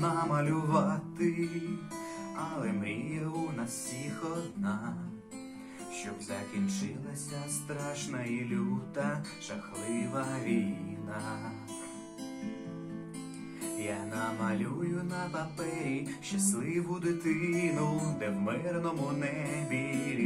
намалювати, але мрія у нас всіх одна. Щоб закінчилася страшна і люта, жахлива війна. Я намалюю на папері щасливу дитину, де в мирному небі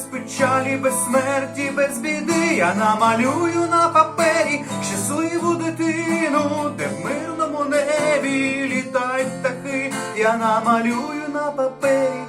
без печалі, без смерті, без біди. Я намалюю на папері щасливу дитину, де в мирному небі літають птахи. Я намалюю на папері